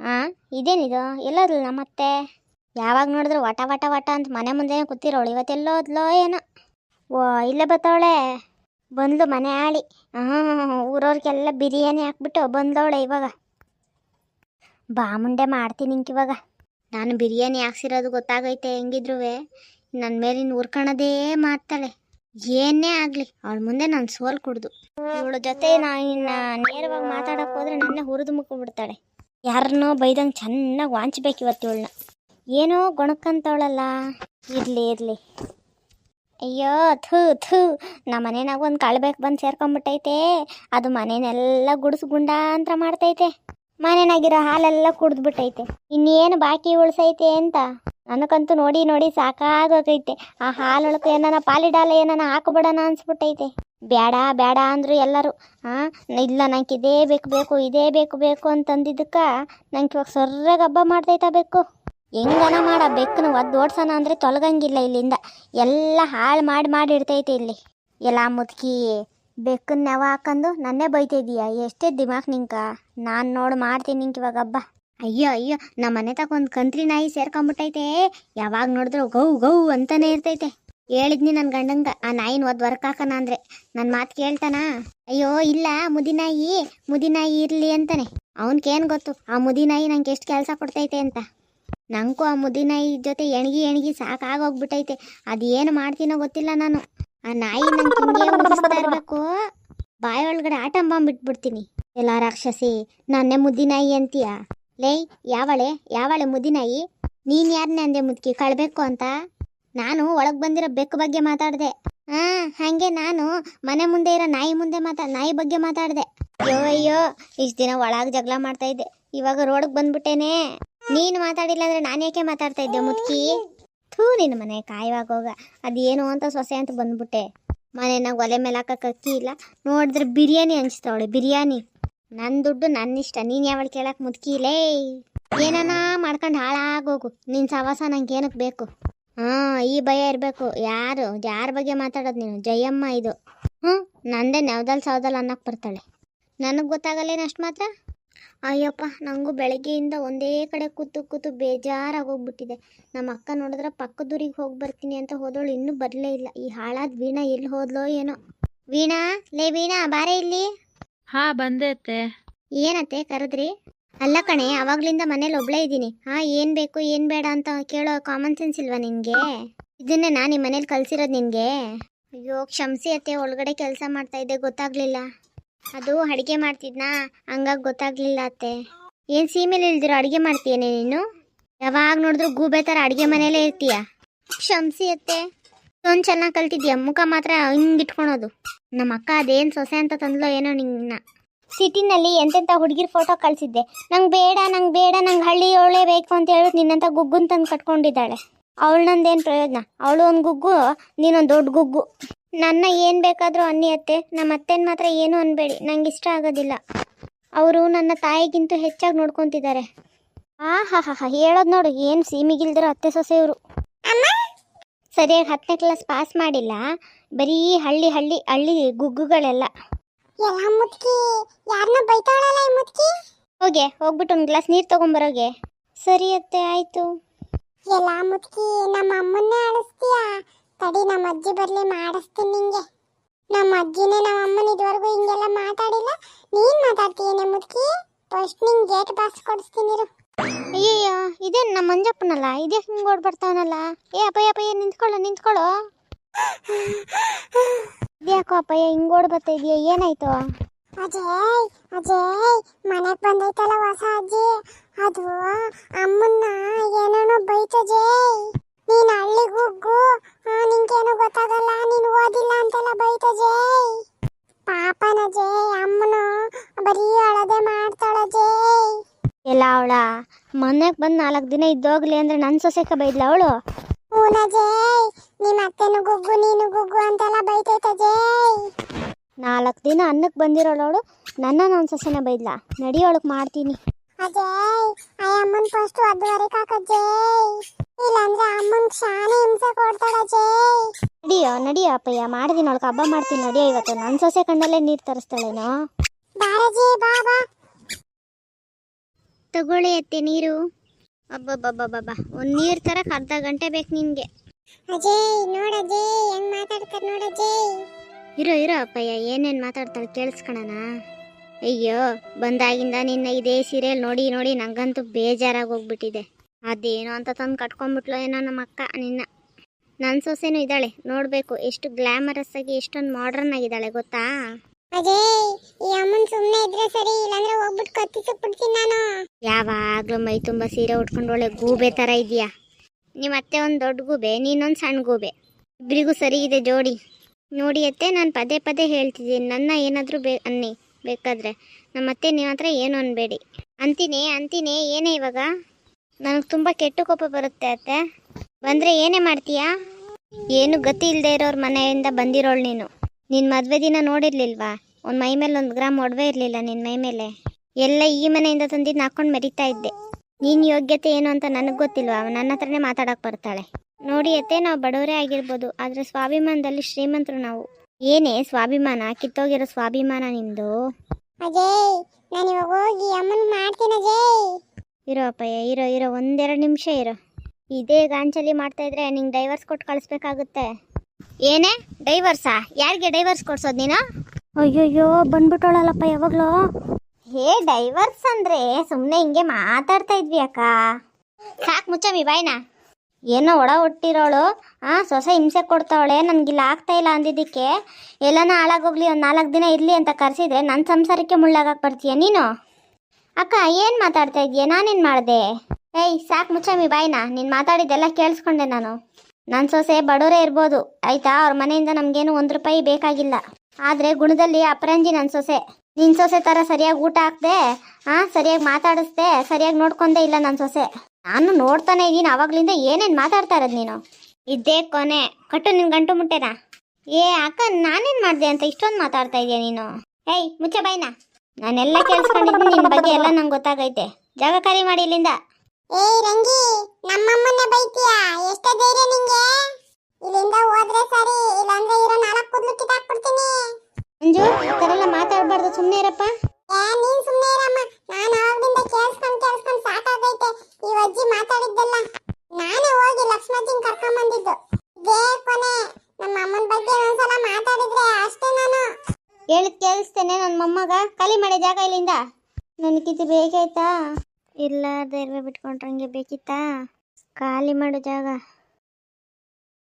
ಹಾಂ ಇದೇನಿದು? ಎಲ್ಲೋದ್ಲು ನಮ್ಮತ್ತೆ ಯಾವಾಗ ನೋಡಿದ್ರು ವಟ ವಟ ವಟ ಅಂತ ಮನೆ ಮುಂದೆ ಕೂತಿರೋಳು. ಇವತ್ತೆಲ್ಲೋದ್ಲೋ ಏನೋ. ಓ, ಇಲ್ಲೇ ಬತ್ತವಳೆ? ಬಂದ್ಲು ಮನೆ ಆಳಿ. ಹಾಂ ಊರವ್ರಿಗೆಲ್ಲ ಬಿರಿಯಾನಿ ಹಾಕ್ಬಿಟ್ಟು ಬಂದವಳೆ ಇವಾಗ. ಬಾಮುಂಡೆ ಮಾಡ್ತೀನಿ ಇವಾಗ. ನಾನು ಬಿರಿಯಾನಿ ಹಾಕ್ಸಿರೋದು ಗೊತ್ತಾಗೈತೆ ಹೆಂಗಿದ್ರು ನನ್ನ ಮೇಲಿನ ಉರ್ಕಣದೇ ಮಾಡ್ತಾಳೆ. ಏನೇ ಆಗಲಿ, ಅವಳ ಮುಂದೆ ನಾನು ಸೋಲ್ ಕುಡ್ದು ಇವಳ ಜೊತೆ ನಾನು ನೇರವಾಗಿ ಮಾತಾಡಕ್ಕೆ ಹೋದ್ರೆ ನನ್ನೇ ಹುರಿದು ಮುಕ್ಕೊಬಿಡ್ತಾಳೆ ಯಾರನ್ನೋ ಬೈದಂಗೆ ಚೆನ್ನಾಗಿ ವಾಂಚ್ಬೇಕು ಇವತ್ತು ಇವಳನ್ನ. ಏನೋ ಗೊಣಕ್ಕಂತವಳಲ್ಲ ಇರಲಿ ಇರಲಿ. ಅಯ್ಯೋ, ಥೂ ಥೂ. ನಮ್ಮ ಮನೆನಾಗ ಒಂದು ಕಳ್ಬೇಕು ಬಂದು ಸೇರ್ಕೊಂಬಿಟ್ಟೈತೆ. ಅದು ಮನೆನೆಲ್ಲ ಗುಡಿಸು ಗುಂಡಾಂತರ ಮಾಡ್ತೈತೆ. ಮನೆನಾಗಿರೋ ಹಾಲೆಲ್ಲ ಕುಡ್ದ್ಬಿಟ್ಟೈತೆ. ಇನ್ನೇನು ಬಾಕಿ ಉಳಿಸೈತೆ ಅಂತ. ನನಗಂತೂ ನೋಡಿ ನೋಡಿ ಸಾಕಾಗೋಗೈತೆ. ಆ ಹಾಲೊಳಕ್ಕೆ ಏನಾನ ಪಾಲಿಡಾಲ ಏನಾನ ಹಾಕ್ಬಿಡೋಣ ಅನ್ಸ್ಬಿಟ್ಟೈತೆ. ಬೇಡ ಬೇಡ ಅಂದ್ರು ಎಲ್ಲರೂ ಹಾಂ ಇಲ್ಲ ನಂಗೆ ಇದೇ ಬೇಕು ಬೇಕು, ಇದೇ ಬೇಕು ಬೇಕು ಅಂತಂದಿದ್ದಕ್ಕೆ ನಂಗೆ ಇವಾಗ ಸರ್ರಾಗಿ ಹಬ್ಬ ಮಾಡ್ತೈತಾ ಬೇಕು ಹೆಂಗನ ಮಾಡ, ಬೆಕ್ಕನ ಒದ್ದು ಓಡ್ಸೋಣ ಅಂದರೆ ತೊಲಗಂಗಿಲ್ಲ ಇಲ್ಲಿಂದ. ಎಲ್ಲ ಹಾಳು ಮಾಡಿ ಮಾಡಿ ಇಡ್ತೈತೆ ಇಲ್ಲಿ. ಎಲ್ಲ ಮುದುಕಿ ಬೆಕ್ಕನ್ನ ನೆವ ಹಾಕೊಂಡು ನನ್ನೇ ಬೈತಿದೀಯ. ಎಷ್ಟೇ ದಿಮಾಕ್ ನಿಂಕ. ನಾನು ನೋಡು ಮಾಡ್ತೀನಿ ನಿಂಗೆ ಇವಾಗ ಹಬ್ಬ. ಅಯ್ಯೋ ಅಯ್ಯೋ ನಮ್ಮ ಮನೆ ಒಂದು ಕಂತ್ರಿ ನಾಯಿ ಸೇರ್ಕೊಂಬಿಟ್ಟೈತೆ. ಯಾವಾಗ ನೋಡಿದ್ರು ಗೌ ಗೌ ಅಂತಾನೆ ಇರ್ತೈತೆ. ಹೇಳಿದ್ನಿ ನನ್ನ ಗಂಡಂಗ. ಆ ನಾಯಿನ ಒದ್ ವರ್ಕ್ ಹಾಕಣ ಅಂದ್ರೆ. ನನ್ನ ಮಾತು ಕೇಳ್ತಾನಾ? ಅಯ್ಯೋ, ಇಲ್ಲ, ಮುದಿನಾಯಿ ಮುದಿನಾಯಿ ಇರಲಿ ಅಂತಾನೆ. ಅವನ್ಕೇನು ಗೊತ್ತು? ಆ ಮುದಿನಾಯಿ ನಂಗೆ ಎಷ್ಟು ಕೆಲಸ ಕೊಡ್ತೈತೆ ಅಂತ. ನಂಗೂ ಆ ಮುದಿನಾಯಿ ಜೊತೆ ಎಣಗಿ ಎಣಗಿ ಸಾಕಾಗೋಗ್ಬಿಟ್ಟೈತೆ ಅದೇನು ಮಾಡ್ತೀನೋ ಗೊತ್ತಿಲ್ಲ ನಾನು. ಆ ನಾಯಿ ನಂಗೆ ಹಿಂಗೆ ಮುಗಿಸ್ತಾ ಇರಬೇಕು. ಬಾಯಿ ಒಳಗಡೆ ಆಟ ಬಿಟ್ಬಿಡ್ತೀನಿ ಎಲ್ಲ ರಾಕ್ಷಸಿ ನನ್ನೇ ಮುದ್ದಿನಾಯಿ ಅಂತೀಯ? ಲೇ, ಯಾವಳೆ? ಯಾವಳೆ ಮುದಿನಾಯಿ? ನೀನು ಯಾರನ್ನೇ ಅಂದೆ ಮುದ್ಕಿ? ಕಳ್ಬೇಕು ಅಂತ? ನಾನು ಒಳಗೆ ಬಂದಿರೋ ಬೆಕ್ಕು ಬಗ್ಗೆ ಮಾತಾಡಿದೆ. ಹಾ ಹಾಗೆ ನಾನು ಮನೆ ಮುಂದೆ ಇರೋ ನಾಯಿ ಮುಂದೆ ಮಾತಾ, ನಾಯಿ ಬಗ್ಗೆ ಮಾತಾಡಿದೆ. ಅಯ್ಯೋ ಅಯ್ಯೋ ಇಷ್ಟು ದಿನ ಒಳಗೆ ಜಗಳ ಮಾಡ್ತಾ ಇದ್ದೆ. ಇವಾಗ ರೋಡ್ಗೆ ಬಂದ್ಬಿಟ್ಟೇನೆ. ನೀನು ಮಾತಾಡಿಲ್ಲ ಅಂದ್ರೆ ನಾನು ಯಾಕೆ ಮಾತಾಡ್ತಾ ಇದ್ದೆ ಮುದ್ಕಿ ಥೂ ನಿನ್ನ ಮನೆ ಕಾಯುವಾಗ ಹೋಗ. ಅದೇನು ಅಂತ ಸೊಸೆ ಅಂತ ಬಂದ್ಬಿಟ್ಟೆ. ಮನೆನಾಗ ಒಲೆ ಮೇಲೆ ಹಾಕಕ್ಕೆ ಅಕ್ಕಿ ಇಲ್ಲ. ನೋಡಿದ್ರೆ ಬಿರಿಯಾನಿ ಹಂಚ್ತಾವಳೆ ಬಿರಿಯಾನಿ. ನನ್ನ ದುಡ್ಡು ನನ್ನ ಇಷ್ಟ. ನೀನು ಯಾವಳು ಕೇಳಕ್ಕೆ ಮುದ್ಕಿಲೇ ಏನಾನ ಮಾಡ್ಕೊಂಡು ಹಾಳಾಗೋಗು. ನಿನ್ನ ಸವಾಸ ನಂಗೆ ಏನಕ್ಕೆ ಬೇಕು? ಹಾಂ ಈ ಭಯ ಇರಬೇಕು. ಯಾರು ಯಾರ ಬಗ್ಗೆ ಮಾತಾಡೋದು ನೀನು? ಜಯಮ್ಮ ಇದು. ಹ್ಞೂ ನಂದೇ ನೆವದಲ್ ಸವದಲ್ ಅನ್ನಕ್ಕೆ ಬರ್ತಾಳೆ. ನನಗೆ ಗೊತ್ತಾಗಲ್ಲೇನು ಅಷ್ಟು ಮಾತ್ರ? ಅಯ್ಯಪ್ಪ ನನಗೂ ಬೆಳಗ್ಗೆಯಿಂದ ಒಂದೇ ಕಡೆ ಕೂತು ಕೂತು ಬೇಜಾರಾಗಿ ಹೋಗ್ಬಿಟ್ಟಿದೆ ನಮ್ಮ ಅಕ್ಕ ನೋಡಿದ್ರೆ ಪಕ್ಕದೂರಿಗೆ ಹೋಗಿ ಬರ್ತೀನಿ ಅಂತ ಹೋದವಳು ಇನ್ನೂ ಬರಲೇ ಇಲ್ಲ. ಈ ಹಾಳಾದ ವೀಣಾ ಎಲ್ಲಿ ಹೋದ್ಲೋ ಏನೋ. ವೀಣಾ ಲೇ ವೀಣಾ ಬಾರೆ ಇಲ್ಲಿ. ಹಾ ಬಂದೈತೆ ಏನತ್ತೆ ಕರೆದ್ರಿ? ಅಲ್ಲ ಕಣೆ, ಅವಾಗ್ಲಿಂದ ಮನೇಲಿ ಒಬ್ಳೇ ಇದ್ದೀನಿ. ಹಾ ಏನ್ ಬೇಕು, ಏನ್ ಬೇಡ ಅಂತ ಕೇಳೋ ಕಾಮನ್ ಸೆನ್ಸ್ ಇಲ್ವಾ ನಿನ್ಗೆ? ಇದನ್ನೇ ನಾನು ನಿಮ್ಮ ಮನೇಲಿ ಕಲ್ಸಿರೋದು ನಿನ್ಗೆ. ಅಯ್ಯೋ, ಕ್ಷಮಿಸಿ ಅತ್ತೆ, ಒಳಗಡೆ ಕೆಲಸ ಮಾಡ್ತಾ ಇದ್ದೆ, ಗೊತ್ತಾಗ್ಲಿಲ್ಲ. ಅದು ಅಡಿಗೆ ಮಾಡ್ತಿದ್ನಾ? ಹಂಗಾಗಿ ಗೊತ್ತಾಗ್ಲಿಲ್ಲ ಅತ್ತೆ. ಏನ್ ಸೀಮೆಲಿ ಇಲ್ದಿರೋ ಅಡಿಗೆ ಮಾಡ್ತೀಯನೇ ನೀನು? ಯಾವಾಗ ನೋಡಿದ್ರು ಗೂಬೆ ಥರ ಅಡಿಗೆ ಮನೇಲೇ ಇರ್ತೀಯ? ಕ್ಷಮಿಸಿ ಅತ್ತೆ. ಒಂದು ಚೆನ್ನಾಗಿ ಕಲ್ತಿದ್ಯಾ? ಮುಖ ಮಾತ್ರ ಹಿಂಗ್ ಇಟ್ಕೊಳೋದು. ನಮ್ಮ ಅಕ್ಕ ಅದೇನು ಸೊಸೆ ಅಂತ ತಂದ್ಲೋ ಏನೋ ನಿನ್ನ. ಸಿಟಿನಲ್ಲಿ ಎಂತೆಂಥ ಹುಡುಗಿರ್ ಫೋಟೋ ಕಳಿಸಿದ್ದೆ. ನಂಗೆ ಬೇಡ ನಂಗೆ ಬೇಡ ನಂಗೆ ಹಳ್ಳಿ ಅವಳೇ ಬೇಕು ಅಂತ ಹೇಳಿ ನಿನ್ನಂತ ಗುಗ್ಗುನ್ ತಂದು ಕಟ್ಕೊಂಡಿದ್ದಾಳೆ. ಅವಳು ನಂದೇನು ಪ್ರಯೋಜನ? ಅವಳು ಒಂದು ಗುಗ್ಗು ನೀನೊಂದು ದೊಡ್ಡ ಗುಗ್ಗು. ನನ್ನ ಏನು ಬೇಕಾದರೂ ಅನ್ನಿ ಅತ್ತೆ ನಮ್ಮ ಅತ್ತೆನ ಮಾತ್ರ ಏನೂ ಅನ್ಬೇಡಿ ನಂಗೆ ಇಷ್ಟ ಆಗೋದಿಲ್ಲ. ಅವರು ನನ್ನ ತಾಯಿಗಿಂತ ಹೆಚ್ಚಾಗಿ ನೋಡ್ಕೊತಿದ್ದಾರೆ. ಆ ಹಾ ಹಾ ಹಾ ಹೇಳೋದು ನೋಡು ಏನು ಸೀಮಿಗಿಲ್ದಿರೋ ಅತ್ತೆ ಸೊಸೆಯವರು. ಸರಿಯಾಗಿ ಹತ್ತನೇ ಕ್ಲಾಸ್ ಪಾಸ್ ಮಾಡಿಲ್ಲ ಬರೀ ಹಳ್ಳಿ ಹಳ್ಳಿ ಹಳ್ಳಿ ಗುಗ್ಗುಗಳೆಲ್ಲ. ಎಲ್ಲ ಮುದ್ಕಿ ಯಾರನ್ನ ಬೈತಾಳಲ್ಲ ಈ ಮುದ್ಕಿ ಹೋಗೆ ಹೋಗ್ಬಿಟ್ಟು ಒಂದು ಗ್ಲಾಸ್ ನೀರು ತಗೊಂಬರೋಗೆ. ಸರಿ ಅತ್ತೆ ಆಯ್ತು. ಎಲ್ಲ ಮುದ್ಕಿ ನಮ್ಮ ಅಮ್ಮನ್ನೇ ಆಡಿಸ್ತೀಯಾ ತಡಿ ನಮ್ಮ ಅಜ್ಜಿ ಬರ್ಲಿ ಮಾಡಿಸ್ತೀನಿ ನಿಂಗೆ. ನಮ್ಮ ಅಜ್ಜಿನೇ ನಮ್ಮ ಅಮ್ಮನ ಇದುವರೆಗೂ ಹಿಂಗೆಲ್ಲ ಮಾತಾಡಿಲ್ಲ. ನೀನ್ ಮಾತಾಡ್ತೀಯೇನೆ ಮುದ್ಕಿ ಫಸ್ಟ್ ನಿಂಗೆ ಗೇಟ್ ಪಾಸ್ ಕೊಡಿಸ್ತೀನಿ ಇರು. ಅಯ್ಯಯ್ಯೋ ಇದೇನು ನಮ್ಮ ಮಂಜಪ್ಪನಲ್ಲ? ಇದೇ ಹಿಂಗೆ ಓಡ್ಬರ್ತಾವನಲ್ಲ ಏ ಅಪ್ಪಯ್ಯ ಅಪ್ಪಯ್ಯ ನಿಂತ್ಕೊಳ್ಳೋ ನಿಂತ್ಕೊಳ್ಳೋ. ಇದ್ಯಾಕೋ ಅಪ್ಪಯ್ಯ ಹಿಂಗೆ ಓಡ್ ಬರ್ತಾ ಇದೆಯಾ ಏನಾಯ್ತು? ಅಜಯ್ ಅಜಯ್ ಮನೆಗ್ ಬಂದೈತಲ್ಲ ಹೊಸ ಅಜ್ಜಿ? ಅದು ಅಮ್ಮನ್ನ ಏನೇನೋ ಬೈತಜಯ್ ನೀನ್ ಹಳ್ಳಿಗೆ ಹೋಗು. ನಿನ್ಗೇನು ಗೊತ್ತಾಗಲ್ಲ ನೀನು ಓದಿಲ್ಲ ಅಂತೆಲ್ಲ ಬೈತಜಯ್ ಪಾಪನ ಜಯ್ ಅಮ್ಮನು ಬರೀ ಅಳದೆ ಮಾಡ್ತಾಳ ಜಯ್ ಎಲ್ಲ ಅವಳ ಮನೆಗೆ ಬಂದು ನಾಲ್ಕು ದಿನ ಇದ್ದೋಗ್ಲಿ ಅಂದ್ರೆ ನನ್ನ ಸೊಸೆಕ ಬೈದ್ಲ ಅವಳು? ಹೂನ ಜಯ್ ನಿಮ್ಮ ಅತ್ತೆನು ಗುಗ್ಗು ನೀನು ಗುಗ್ಗು ಅಂತೆಲ್ಲ ಬೈತೈತೆ ಜೈ. ನಾಲ್ಕು ದಿನ ಅನ್ನಕ್ಕೆ ಬಂದಿರೋಳು ಅವಳು ನನ್ನ ನನ್ನ ಸೊಸೆನ ಬೈದ್ಲ ನಡಿಯೋಳಕ್ಕೆ ಮಾಡ್ತೀನಿ. ಅಜಯ್ ಆ ಅಮ್ಮನ್ ಫಸ್ಟ್ ಕಾಕ ಜಯ್ ಇಲ್ಲಾಂದ್ರೆ ಅಮ್ಮನ್ ಶಾನೆ ಹಿಂಸೆ ಕೊಡ್ತಾಳ ಜಯ್ ನಡಿಯೋ ನಡಿಯೋ ಅಪ್ಪಯ್ಯ ಮಾಡ್ತೀನಿ ಅವಳಕ್ಕೆ ಹಬ್ಬ ಮಾಡ್ತೀನಿ ನಡಿಯೋ ಇವತ್ತು. ನನ್ನ ಸೊಸೆ ಕಣ್ಣಲ್ಲೇ ನೀರು ತರಿಸ್ತಾಳೇನೋ? ಬಾರಜಿ ಬಾ ತಗೊಳ್ಳಿ ಅತ್ತೆ ನೀರು. ಅಬ್ಬಬ್ಬಬ್ಬಬ್ಬ ಒಂದು ನೀರು ತರಕ್ಕೆ ಅರ್ಧ ಗಂಟೆ ಬೇಕು ನಿನಗೆ. ಅಜಯ್ ನೋಡ ಅಜಯ್ ಹೆಂಗ್ ಮಾತಾಡ್ತಾರ ನೋಡ ಅಜಯ್? ಇರೋ ಇರೋ ಅಪ್ಪಯ್ಯ ಏನೇನು ಮಾತಾಡ್ತಾಳೆ ಕೇಳಿಸ್ಕೊಳಣ ಅಯ್ಯೋ ಬಂದಾಗಿಂದ ನಿನ್ನ ಇದೇ ಸೀರಿಯಲ್ ನೋಡಿ ನೋಡಿ ನಂಗಂತೂ ಬೇಜಾರಾಗಿ ಹೋಗ್ಬಿಟ್ಟಿದೆ ಅದೇನೋ ಅಂತ ತಂದು ಕಟ್ಕೊಂಡ್ಬಿಟ್ಲೋ ಏನೋ ನಮ್ಮ ಅಕ್ಕ ನಿನ್ನ. ನನ್ನ ಸೊಸೆನೂ ಇದ್ದಾಳೆ ನೋಡಬೇಕು ಎಷ್ಟು ಗ್ಲಾಮರಸ್ ಆಗಿ ಎಷ್ಟೊಂದು ಮಾಡ್ರನ್ ಆಗಿದ್ದಾಳೆ ಗೊತ್ತಾ? ಅಜಯ್ ಈ ಅಮ್ಮನ್ ಸುಮ್ನೆ ಇದ್ರೆ ಸರಿ ಇಲ್ಲಾಂದ್ರೆ ಹೋಗ್ಬಿಟ್ಟು ಕತ್ತಿಸ್ಬಿಡ್ತೀನಿ ನಾನು. ಯಾವಾಗ್ಲೂ ಮೈ ತುಂಬಾ ಸೀರೆ ಉಟ್ಕೊಂಡು ಒಳ್ಳೆ ಗೂಬೆ ಥರ ಇದೆಯಾ ನಿಮ್ಮ ಅತ್ತೆ ಒಂದು ದೊಡ್ಡ ಗೂಬೆ, ನೀನೊಂದು ಸಣ್ಣ ಗೂಬೆ. ಇಬ್ಬರಿಗೂ ಸರಿ ಇದೆ ಜೋಡಿ. ನೋಡಿ ಅತ್ತೆ, ನಾನು ಪದೇ ಪದೇ ಹೇಳ್ತಿದ್ದೀನಿ, ನನ್ನ ಏನಾದರೂ ಬೇ ಅನ್ನಿ, ಬೇಕಾದರೆ. ನಮ್ಮ ಅತ್ತೆ ನಿಮ್ಮ ಹತ್ರ ಏನು ಅನ್ಬೇಡಿ. ಅಂತೀನಿ ಅಂತೀನಿ, ಏನೇ ಇವಾಗ? ನನಗೆ ತುಂಬ ಕೆಟ್ಟ ಕೋಪ ಬರುತ್ತೆ ಅತ್ತೆ. ಬಂದರೆ ಏನೇ ಮಾಡ್ತೀಯಾ? ಏನು ಗತಿ ಇಲ್ಲದೆ ಇರೋರ ಮನೆಯಿಂದ ಬಂದಿರೋಳು ನೀನು. ನಿನ್ನ ಮದುವೆ ದಿನ ನೋಡಿರ್ಲಿಲ್ವಾ? ಒಂದು ಮೈ ಮೇಲೆ ಒಂದು ಗ್ರಾಮ್ ಒಡವೆ ಇರಲಿಲ್ಲ ನಿನ್ನ ಮೈ ಮೇಲೆ. ಎಲ್ಲ ಈ ಮನೆಯಿಂದ ತಂದಿದ್ದು ಹಾಕ್ಕೊಂಡು ಮೆರಿತಾ ಇದ್ದೆ. ನಿನ್ನ ಯೋಗ್ಯತೆ ಏನು ಅಂತ ನನಗೆ ಗೊತ್ತಿಲ್ವಾ? ನನ್ನ ಹತ್ರನೇ ಮಾತಾಡಕ್ಕೆ ಬರ್ತಾಳೆ. ನೋಡಿ ಅತ್ತೆ ನಾವು ಬಡವರೇ ಆಗಿರ್ಬೋದು ಆದರೆ ಸ್ವಾಭಿಮಾನದಲ್ಲಿ ಶ್ರೀಮಂತರು ನಾವು. ಏನೇ ಸ್ವಾಭಿಮಾನ ಕಿತ್ತೋಗಿರೋ ಸ್ವಾಭಿಮಾನ ನಿಮ್ಮದು ಅಜಯ್ ನಾನು ಇವಾಗ ಹೋಗಿ ಅಮ್ಮನ್ ಮಾಡ್ತೀನಿ ಅಜಯ್. ಇರೋ ಅಪ್ಪಯ್ಯ ಇರೋ ಇರೋ ಒಂದೆರಡು ನಿಮಿಷ ಇರೋ. ಇದೇ ಗಾಂಚಲಿ ಮಾಡ್ತಾ ಇದ್ರೆ ನಿಂಗೆ ಡೈವರ್ಸ್ ಕೊಟ್ಟು ಕಳಿಸ್ಬೇಕಾಗುತ್ತೆ. ಏನೇ? ಡೈವರ್ಸಾ ಯಾರಿಗೆ ಡೈವರ್ಸ್ ಕೊಡ್ಸೋದು ನೀನು? ಅಯ್ಯೋಯ್ಯೋ ಬಂದ್ಬಿಟ್ಟೋಳಲ್ಲಪ್ಪ ಯಾವಾಗಲೂ. ಹೇ ಡೈವರ್ಸ್ ಅಂದ್ರೆ ಸುಮ್ಮನೆ ಹಿಂಗೆ ಮಾತಾಡ್ತಾ ಇದ್ವಿ ಅಕ್ಕ. ಸಾಕು ಮುಚ್ಚಮ್ಮಿ ಬಾಯ್ನ. ಏನೋ ಒಡ ಹುಟ್ಟಿರೋಳು. ಆ ಸೊಸೆ ಹಿಂಸೆ ಕೊಡ್ತಾವಳೆ ನನಗಿಲ್ಲ ಆಗ್ತಾ ಇಲ್ಲ ಅಂದಿದ್ದಕ್ಕೆ. ಎಲ್ಲನ ಹಾಳಾಗೋಗ್ಲಿ ಒಂದು ನಾಲ್ಕು ದಿನ ಇರಲಿ ಅಂತ ಕರೆಸಿದ್ರೆ ನನ್ನ ಸಂಸಾರಕ್ಕೆ ಮುಳ್ಳಾಗಕ್ಕೆ ಬರ್ತೀಯ ನೀನು? ಅಕ್ಕ ಏನು ಮಾತಾಡ್ತಾ ಇದೆಯಾ? ನಾನೇನು ಮಾಡಿದೆ? ಏಯ್ ಸಾಕು ಮುಚ್ಚಮ್ಮಿ ಬಾಯ್ನಾ. ನೀನು ಮಾತಾಡಿದ್ದೆಲ್ಲ ಕೇಳಿಸ್ಕೊಂಡೆ ನಾನು. ನನ್ನ ಸೊಸೆ ಬಡವರೇ ಇರ್ಬೋದು. ಆಯ್ತಾ? ಅವ್ರ ಮನೆಯಿಂದ ನಮಗೇನು ಒಂದು ರೂಪಾಯಿ ಬೇಕಾಗಿಲ್ಲ. ಆದರೆ ಗುಣದಲ್ಲಿ ಅಪರಂಜಿ ನನ್ನ ಸೊಸೆ. ನಿನ್ನ ಸೊಸೆ ತರ ಸರಿಯಾಗಿ ಊಟ ಹಾಕ್ದೆ, ಆ, ಸರಿಯಾಗಿ ಮಾತಾಡಿಸ್ದೆ, ಸರಿಯಾಗಿ ನೋಡ್ಕೊಂಡೆ ಇಲ್ಲ ನನ್ನ ಸೊಸೆ. ನಾನು ನೋಡ್ತಾನೆ ಇದೀನಿ ಅವಾಗ್ಲಿಂದ ಏನೇನ್ ಮಾತಾಡ್ತಾ ಇರೋದು ನೀನು? ಇದ್ದೇ ಕೊನೆ. ಕಟ್ಟು ನಿನ್ ಗಂಟು ಮುಟ್ಟೆನಾ? ಏ, ಅಕ್ಕ, ನಾನೇನ್ ಮಾಡ್ದೆ ಅಂತ ಇಷ್ಟೊಂದು ಮಾತಾಡ್ತಾ ಇದೀಯ ನೀನು? ಏಯ್, ಮುಚ್ಚ ಬೈನಾ ನಾನೆಲ್ಲ ಕೇಳಿಸ್ಕೊಂಡಿದ್ದೀನಿ, ನಿನ್ ಬಗ್ಗೆ ಎಲ್ಲ ನಂಗೆ ಗೊತ್ತಾಗೈತೆ. ಜಾಗ ಖಾಲಿ ಮಾಡಿ ಇಲ್ಲಿಂದ. ಏಯ್, ರಂಗಿ, ನಮ್ಮಮ್ಮನ್ನ ಬೈತೀಯ? ಎಷ್ಟೇ ಧೈರ್ಯ ನಿಂಗೆ. ಇಲ್ಲಿಂದ ಹೋದ್ರೆ ಸುಮ್ಮನೆ ಇರಪ್ಪ ಏ ನೀನ್ ಇರಮ್ಮ ನಾನು ಆವಾಗಿಂದ ಕೇಳಿಸ್ಕೊಂಡ್ ಕೇಳಿಸ್ಕೊಂಡ್ ಸಾಕಾಗೈತೆ ಈ ಅಜ್ಜಿ ಮಾತಾಡಿದ್ದೆಲ್ಲ. ನಾನೇ ಹೋಗಿ ಲಕ್ಷ್ಮಜ್ಜಿನ್ ಕರ್ಕೊಂಡ್ ಬಂದಿದ್ದು ಇದೇ ಕೊನೆ. ನಮ್ಮ ಅಮ್ಮನ ಬಗ್ಗೆ ಒಂದ್ಸಲ ಮಾತಾಡಿದ್ರೆ ಅಷ್ಟೇ ನಾನು. ಹೇಳಿದ್ ಕೇಳಿಸ್ತೇನೆ ನನ್ನ ಮೊಮ್ಮಗ. ಖಾಲಿ ಮಾಡಿ ಜಾಗ ಇಲ್ಲಿಂದ. ನನಗಿದು ಬೇಕಾಯ್ತಾ ಇಲ್ಲ ಧೈರ್ಯ ಬಿಟ್ಕೊಂಡ್ರಂಗೆ ಬೇಕಿತ್ತಾ? ಖಾಲಿ ಮಾಡು ಜಾಗ.